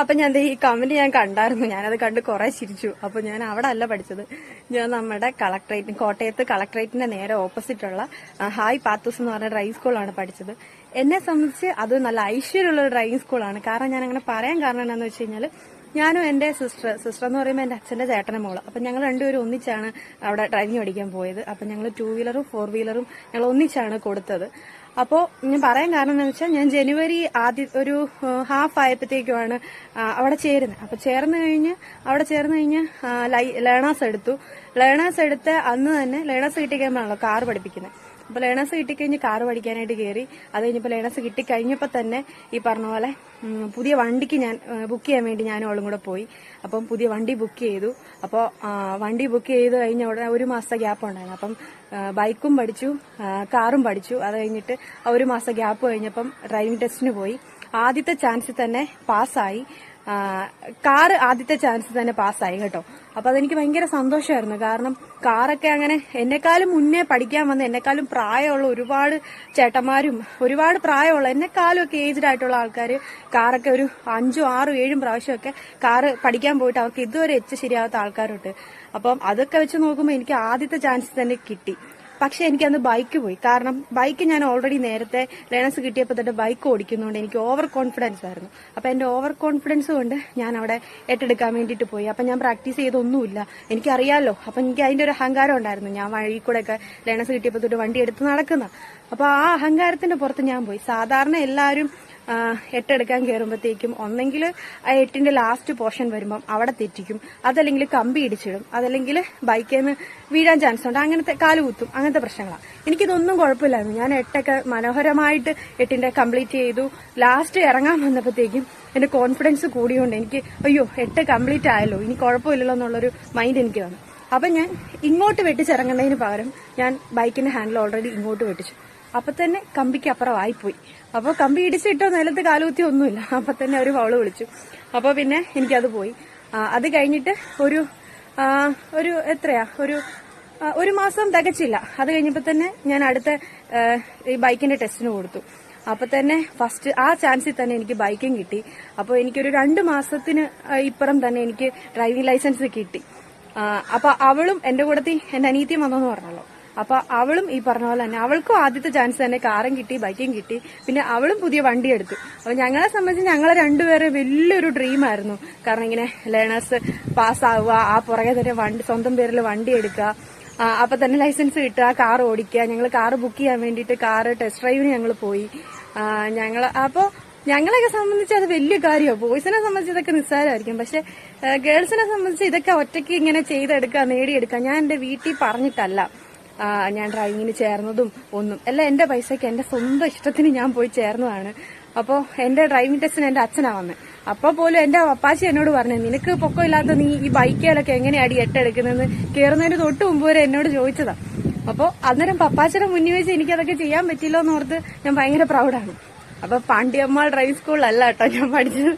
അപ്പൊ ഞാൻ ഈ കമന്റ് ഞാൻ കണ്ടായിരുന്നു. ഞാനത് കണ്ട് കുറെ ചിരിച്ചു. അപ്പൊ ഞാൻ അവിടെ അല്ല പഠിച്ചത്. ഞാൻ നമ്മുടെ കളക്ടറേറ്റ് കോട്ടയത്ത് കളക്ടറേറ്റിന്റെ നേരെ ഓപ്പോസിറ്റ് ഉള്ള ആ, ഹായ് പാത്തൂസ് എന്ന് പറഞ്ഞ ഡ്രൈവിംഗ് സ്കൂളാണ് പഠിച്ചത്. എന്നെ സംബന്ധിച്ച് അത് നല്ല ഐശ്വര്യമുള്ള ഒരു ഡ്രൈവിംഗ് സ്കൂളാണ് കാരണം ഞാൻ അങ്ങനെ പറയാൻ കാരണം എന്താണെന്ന് വെച്ച് കഴിഞ്ഞാൽ ഞാനും എന്റെ സിസ്റ്റർ സിസ്റ്റർ എന്ന് പറയുമ്പോൾ എന്റെ അച്ഛന്റെ ചേട്ടനെ മോൾ. അപ്പൊ ഞങ്ങൾ രണ്ടുപേരും ഒന്നിച്ചാണ് അവിടെ ഡ്രൈവിംഗ് പഠിക്കാൻ പോയത്. അപ്പൊ ഞങ്ങൾ ടൂ വീലറും ഫോർ വീലറും ഞങ്ങൾ ഒന്നിച്ചാണ് കൊടുത്തത്. അപ്പോൾ ഞാൻ പറയാൻ കാരണം എന്താണെന്ന് വെച്ചാൽ ഞാൻ ജനുവരി ആദ്യ ഒരു ഹാഫ് ആയപ്പോഴത്തേക്കുമാണ് അവിടെ ചേരുന്നത്. അപ്പോൾ ചേർന്ന് കഴിഞ്ഞ് അവിടെ ചേർന്ന് കഴിഞ്ഞ് ലേണേഴ്സ് എടുത്തു. ലേണേഴ്സ് എടുത്ത് അന്ന് തന്നെ ലേണേഴ്സ് കിട്ടിക്കുമ്പോഴാണല്ലോ കാർ പഠിപ്പിക്കുന്നത് അപ്പോൾ ലേണേഴ്സ് കിട്ടിക്കഴിഞ്ഞ് കാറ് പഠിക്കാനായിട്ട് കയറി അത് കഴിഞ്ഞപ്പോൾ ലേണേഴ്സ് കിട്ടിക്കഴിഞ്ഞപ്പോൾ തന്നെ ഈ പറഞ്ഞ പോലെ പുതിയ വണ്ടിക്ക് ഞാൻ ബുക്ക് ചെയ്യാൻ വേണ്ടി ഞാനും അവളും കൂടെ പോയി. അപ്പം പുതിയ വണ്ടി ബുക്ക് ചെയ്തു. അപ്പോൾ വണ്ടി ബുക്ക് ചെയ്ത് കഴിഞ്ഞ ഉടനെ ഒരു മാസത്തെ ഗ്യാപ്പ് ഉണ്ടായിരുന്നു. അപ്പം ബൈക്കും പഠിച്ചു കാറും പഠിച്ചു. അത് കഴിഞ്ഞിട്ട് ഒരു മാസം ഗ്യാപ്പ് കഴിഞ്ഞപ്പം ഡ്രൈവിംഗ് ടെസ്റ്റിന് പോയി. ആദ്യത്തെ ചാൻസിൽ തന്നെ പാസ്സായി കാറ് ആദ്യത്തെ ചാൻസ് തന്നെ പാസ്സായി കേട്ടോ. അപ്പൊ അതെനിക്ക് ഭയങ്കര സന്തോഷമായിരുന്നു. കാരണം കാറൊക്കെ അങ്ങനെ എന്നെക്കാളും മുന്നേ പഠിക്കാൻ വന്ന എന്നെക്കാളും പ്രായമുള്ള ഒരുപാട് ചേട്ടന്മാരും ഒരുപാട് പ്രായമുള്ള എന്നെക്കാളും ഒക്കെ ഏജ്ഡ് ആയിട്ടുള്ള ആൾക്കാർ കാറൊക്കെ ഒരു അഞ്ചും ആറും ഏഴും പ്രാവശ്യമൊക്കെ കാറ് പഠിക്കാൻ പോയിട്ട് അവർക്ക് ഇതുവരെ എച്ച് ശരിയാവാത്ത ആൾക്കാരുണ്ട്. അപ്പം അതൊക്കെ വെച്ച് നോക്കുമ്പോൾ എനിക്ക് ആദ്യത്തെ ചാൻസ് തന്നെ കിട്ടി. പക്ഷെ എനിക്കന്ന് ബൈക്ക് പോയി. കാരണം ബൈക്ക് ഞാൻ ഓൾറെഡി നേരത്തെ ലേണേഴ്സ് കിട്ടിയപ്പോൾ തന്നെ ബൈക്ക് ഓടിക്കുന്നതുകൊണ്ട് എനിക്ക് ഓവർ കോൺഫിഡൻസ് ആയിരുന്നു. അപ്പം എന്റെ ഓവർ കോൺഫിഡൻസ് കൊണ്ട് ഞാൻ അവിടെ ഏറ്റെടുക്കാൻ വേണ്ടിയിട്ട് പോയി. അപ്പം ഞാൻ പ്രാക്ടീസ് ചെയ്തൊന്നുമില്ല. എനിക്കറിയാമല്ലോ അപ്പം എനിക്ക് അതിന്റെ ഒരു അഹങ്കാരം ഉണ്ടായിരുന്നു. ഞാൻ വഴി കൂടെ ഒക്കെ ലേണേഴ്സ് കിട്ടിയപ്പോൾ തൊട്ട് വണ്ടി എടുത്ത് നടക്കുന്ന. അപ്പോൾ ആ അഹങ്കാരത്തിന്റെ പുറത്ത് ഞാൻ പോയി. സാധാരണ എല്ലാവരും എട്ടെടുക്കാൻ കയറുമ്പോഴത്തേക്കും ഒന്നെങ്കിൽ ആ എട്ടിന്റെ ലാസ്റ്റ് പോർഷൻ വരുമ്പം അവിടെ തെറ്റിക്കും. അതല്ലെങ്കിൽ കമ്പി ഇടിച്ചിടും. അതല്ലെങ്കിൽ ബൈക്കിൽ നിന്ന് വീഴാൻ ചാൻസ് ഉണ്ട്. അങ്ങനത്തെ കാൽ കുത്തും. അങ്ങനത്തെ പ്രശ്നങ്ങളാണ് എനിക്കിതൊന്നും കുഴപ്പമില്ലായിരുന്നു. ഞാൻ എട്ടൊക്കെ മനോഹരമായിട്ട് എട്ടിന്റെ കംപ്ലീറ്റ് ചെയ്തു. ലാസ്റ്റ് ഇറങ്ങാൻ വന്നപ്പോഴത്തേക്കും എന്റെ കോൺഫിഡൻസ് കൂടിയോണ്ട് എനിക്ക് അയ്യോ എട്ട് കംപ്ലീറ്റ് ആയല്ലോ. ഇനി കുഴപ്പമില്ലല്ലോ എന്നുള്ളൊരു മൈൻഡ് എനിക്ക് വന്നു. അപ്പൊ ഞാൻ ഇങ്ങോട്ട് വെട്ടിച്ചിറങ്ങുന്നതിന് പകരം ഞാൻ ബൈക്കിന്റെ ഹാൻഡിൽ ഓൾറെഡി ഇങ്ങോട്ട് വെട്ടിച്ചു. അപ്പൊ തന്നെ കമ്പിക്ക് അപ്പുറമായിപ്പോയി അപ്പൊ കമ്പി ഇടിച്ചിട്ടോ നിലത്ത് കാലുകുത്തി ഒന്നുമില്ല. അപ്പൊ തന്നെ ഒരു ഫൗൾ വിളിച്ചു. അപ്പൊ പിന്നെ എനിക്കത് പോയി. അത് കഴിഞ്ഞിട്ട് ഒരു ഒരു എത്രയാ? ഒരു ഒരു മാസം തികച്ചില്ല. അത് കഴിഞ്ഞപ്പോ തന്നെ ഞാൻ അടുത്ത ഈ ബൈക്കിന്റെ ടെസ്റ്റിന് കൊടുത്തു. അപ്പൊ തന്നെ ഫസ്റ്റ് ആ ചാൻസിൽ തന്നെ എനിക്ക് ബൈക്കും കിട്ടി. അപ്പോൾ എനിക്കൊരു രണ്ട് മാസത്തിന് ഇപ്പുറം തന്നെ എനിക്ക് ഡ്രൈവിംഗ് ലൈസൻസ് കിട്ടി. അപ്പൊ അവളും എന്റെ കൂടത്തി എന്റെ അനീത്യം വന്നെന്ന് പറഞ്ഞല്ലോ. അപ്പൊ അവളും ഈ പറഞ്ഞ പോലെ തന്നെ അവൾക്കും ആദ്യത്തെ ചാൻസ് തന്നെ കാറും കിട്ടി ബൈക്കും കിട്ടി. പിന്നെ അവളും പുതിയ വണ്ടി എടുത്തു. അപ്പൊ ഞങ്ങളെ സംബന്ധിച്ച് ഞങ്ങളെ രണ്ടുപേരെ വലിയൊരു ഡ്രീം ആയിരുന്നു. കാരണം ഇങ്ങനെ ലേണേഴ്സ് പാസ്സാവുക ആ പുറകെ തന്നെ വണ്ടി സ്വന്തം പേരിൽ വണ്ടി എടുക്കുക അപ്പൊ തന്നെ ലൈസൻസ് കിട്ടുക കാർ ഓടിക്കുക ഞങ്ങൾ കാർ ബുക്ക് ചെയ്യാൻ വേണ്ടിയിട്ട് കാർ ടെസ്റ്റ് ഡ്രൈവിന് ഞങ്ങൾ പോയി. ഞങ്ങൾ അപ്പോൾ ഞങ്ങളെയൊക്കെ സംബന്ധിച്ച് അത് വലിയ കാര്യമാണ് ബോയ്സിനെ സംബന്ധിച്ച് ഇതൊക്കെ നിസ്സാരമായിരിക്കും. പക്ഷെ ഗേൾസിനെ സംബന്ധിച്ച് ഇതൊക്കെ ഒറ്റയ്ക്ക് ഇങ്ങനെ ചെയ്തെടുക്കുക നേടിയെടുക്കുക ഞാൻ എന്റെ വീട്ടിൽ പറഞ്ഞിട്ടല്ല. ഞാൻ ഡ്രൈവിങ്ങിന് ചേർന്നതും ഒന്നും. എല്ലാം എന്റെ പൈസയ്ക്ക് എന്റെ സ്വന്തം ഇഷ്ടത്തിന് ഞാൻ പോയി ചേർന്നതാണ്. അപ്പോ എന്റെ ഡ്രൈവിംഗ് ടെസ്റ്റിന് എന്റെ അച്ഛനാ വന്നത് അപ്പൊ പോലും എന്റെ അപ്പാച്ചി എന്നോട് പറഞ്ഞു നിനക്ക് പൊക്കമില്ലാത്ത നീ ഈ ബൈക്കുകളൊക്കെ എങ്ങനെയാടി എട്ടെടുക്കുന്നതെന്ന്? കയറുന്നതിന് തൊട്ട് മുമ്പ് വരെ എന്നോട് ചോദിച്ചതാ. അപ്പൊ അന്നേരം പപ്പാച്ചിയുടെ മുന്നിൽ വെച്ച് എനിക്ക് അതൊക്കെ ചെയ്യാൻ പറ്റില്ലോ എന്ന് ഓർത്ത് ഞാൻ ഭയങ്കര പ്രൗഡാണ് അപ്പൊ പാണ്ഡിയമ്മ ഡ്രൈവിംഗ് സ്കൂളിലല്ല കേട്ടോ ഞാൻ പഠിച്ചത്.